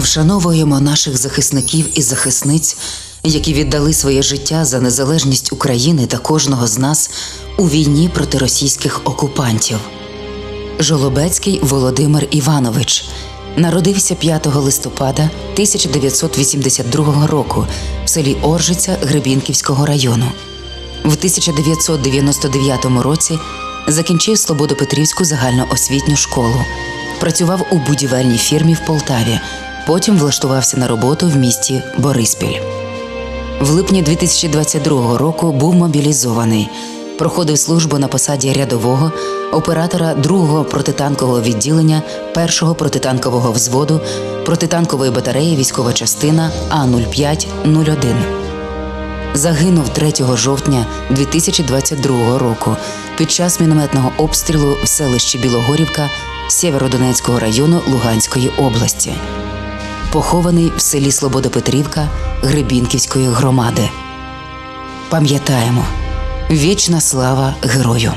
Вшановуємо наших захисників і захисниць, які віддали своє життя за незалежність України та кожного з нас у війні проти російських окупантів. Жолобецький Володимир Іванович народився 5 листопада 1982 року в селі Оржиця Гребінківського району. В 1999 році закінчив Слободопетрівську загальноосвітню школу. Працював у будівельній фірмі в Полтаві. Потім влаштувався на роботу в місті Бориспіль. В липні 2022 року був мобілізований. Проходив службу на посаді рядового оператора другого протитанкового відділення першого протитанкового взводу протитанкової батареї військова частина А0501. Загинув 3 жовтня 2022 року під час мінометного обстрілу в селищі Білогорівка Сєвєродонецького району Луганської області. Похований в селі Слободопетрівка Гребінківської громади. Пам'ятаємо, вічна слава герою!